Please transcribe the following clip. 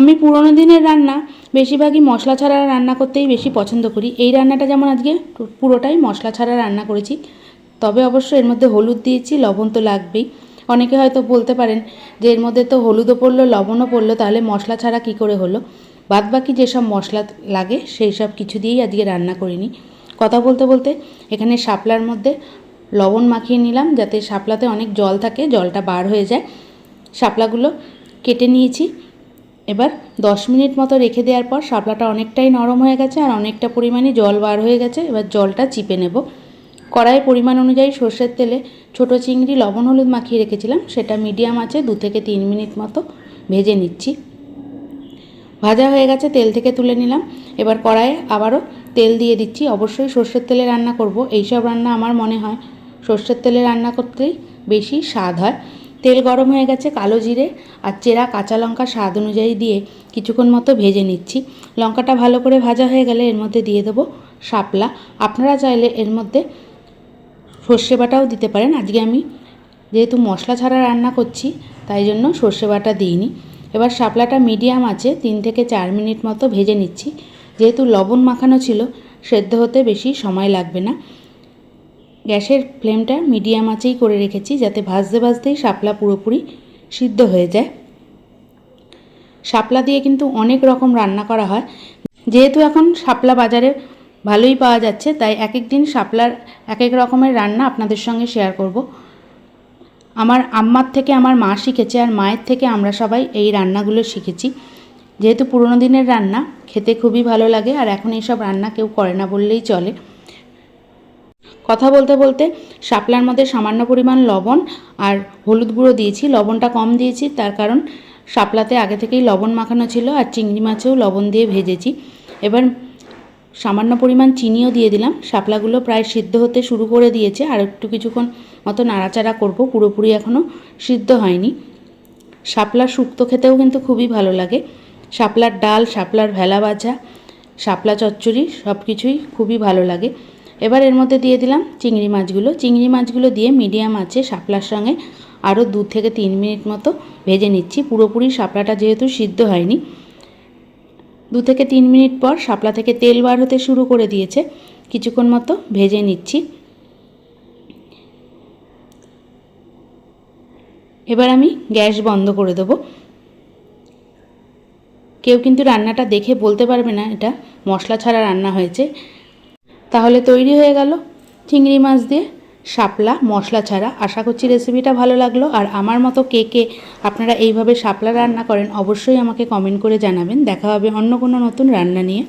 আমি পুরোনো দিনের রান্না, বেশিরভাগই মশলা ছাড়া রান্না করতেই বেশি পছন্দ করি। এই রান্নাটা যেমন আজকে পুরোটাই মশলা ছাড়া রান্না করেছি, তবে অবশ্য এর মধ্যে হলুদ দিয়েছি, লবণ তো লাগবেই। অনেকে হয়তো বলতে পারেন যে এর মধ্যে তো হলুদও পড়ল, লবণও পড়ল, তাহলে মশলা ছাড়া কী করে হলো? বাদ বাকি যেসব মশলা লাগে সেই সব কিছু দিয়েই আজকে রান্না করিনি। কথা বলতে বলতে এখানে শাপলার মধ্যে লবণ মাখিয়ে নিলাম, যাতে শাপলাতে অনেক জল থাকে, জলটা বার হয়ে যায়। শাপলাগুলো কেটে নিয়েছি। এবার দশ মিনিট মতো রেখে দেওয়ার পর শাপলাটা অনেকটাই নরম হয়ে গেছে আর অনেকটা পরিমাণে জল বার হয়ে গেছে। এবার জলটা চিপে নেব। কড়াই পরিমাণ অনুযায়ী সর্ষের তেলে ছোট চিংড়ি, লবণ, হলুদ মাখিয়ে রেখেছিলাম। সেটা মিডিয়াম আছে, দু থেকে তিন মিনিট মতো ভেজে নিচ্ছি। ভাজা হয়ে গেছে, তেল থেকে তুলে নিলাম। এবার কড়াইয়ে আবারও তেল দিয়ে দিচ্ছি। অবশ্যই সর্ষের তেলে রান্না করব। এইসব রান্না আমার মনে হয় সর্ষের তেলে রান্না করতেই বেশি স্বাদ হয়। তেল গরম হয়ে গেছে, কালো জিরে আর চেরা কাঁচা লঙ্কা স্বাদ অনুযায়ী দিয়ে কিছুক্ষণ মতো ভেজে নিচ্ছি। লঙ্কাটা ভালো করে ভাজা হয়ে গেলে এর মধ্যে দিয়ে দেবো শাপলা। আপনারা চাইলে এর মধ্যে সর্ষে বাটাও দিতে পারেন। আজকে আমি যেহেতু মশলা ছাড়া রান্না করছি, তাই জন্য সর্ষে বাটা দিইনি। এবার শাপলাটা মিডিয়াম আছে, তিন থেকে চার মিনিট মতো ভেজে নিচ্ছি। যেহেতু লবণ মাখানো ছিল, সেদ্ধ হতে বেশি সময় লাগবে না। গ্যাসের ফ্লেমটা মিডিয়াম আঁচেই করে রেখেছি যাতে ভাজতে ভাজতেই শাপলা পুরোপুরি সিদ্ধ হয়ে যায়। শাপলা দিয়ে কিন্তু অনেক রকম রান্না করা হয়। যেহেতু এখন শাপলা বাজারে ভালোই পাওয়া যাচ্ছে, তাই এক এক দিন শাপলার এক এক রকমের রান্না আপনাদের সঙ্গে শেয়ার করব। আমার আম্মার থেকে আমার মা শিখেছে আর মায়ের থেকে আমরা সবাই এই রান্নাগুলো শিখেছি। যেহেতু পুরোনো দিনের রান্না, খেতে খুবই ভালো লাগে আর এখন এইসব রান্না কেউ করে না বললেই চলে। কথা বলতে বলতে শাপলার মধ্যে সামান্য পরিমাণ লবণ আর হলুদ গুঁড়ো দিয়েছি। লবণটা কম দিয়েছি, তার কারণ শাপলাতে আগে থেকেই লবণ মাখানো ছিল আর চিংড়ি মাছেও লবণ দিয়ে ভেজেছি। এবার সামান্য পরিমাণ চিনিও দিয়ে দিলাম। শাপলাগুলো প্রায় সিদ্ধ হতে শুরু করে দিয়েছে। আর একটু কিছুক্ষণ মতো নাড়াচাড়া করব। পুরোপুরি এখনও সিদ্ধ হয়নি। শাপলা শুক্তো খেতেও কিন্তু খুবই ভালো লাগে। শাপলার ডাল, শাপলার ভেলা ভাজা, শাপলা চচ্চড়ি সব কিছুই খুবই ভালো লাগে। এবার এর মধ্যে দিয়ে দিলাম চিংড়ি মাছগুলো। চিংড়ি মাছগুলো দিয়ে মিডিয়াম আছে শাপলার সঙ্গে। আরও দু থেকে তিন মিনিট মতো ভেজে নিচ্ছি। পুরোপুরি শাপলাটা যেহেতু সিদ্ধ হয়নি, দু থেকে তিন মিনিট পর শাপলা থেকে তেল বার হতে শুরু করে দিয়েছে। কিছুক্ষণ মতো ভেজে নিচ্ছি। এবার আমি গ্যাস বন্ধ করে দেবো। কেউ কিন্তু রান্নাটা দেখে বলতে পারবে না এটা। মশলা ছাড়া রান্না হয়েছে। তাহলে তৈরি হয়ে গেল চিংড়ি মাছ দিয়ে শাপলা, মশলা ছাড়া। আশা করছি রেসিপিটা ভালো লাগল। আর আমার মতো কে কে আপনারা এইভাবে শাপলা রান্না করেন, অবশ্যই আমাকে কমেন্ট করে জানাবেন। দেখা হবে অন্য কোনো নতুন রান্না নিয়ে।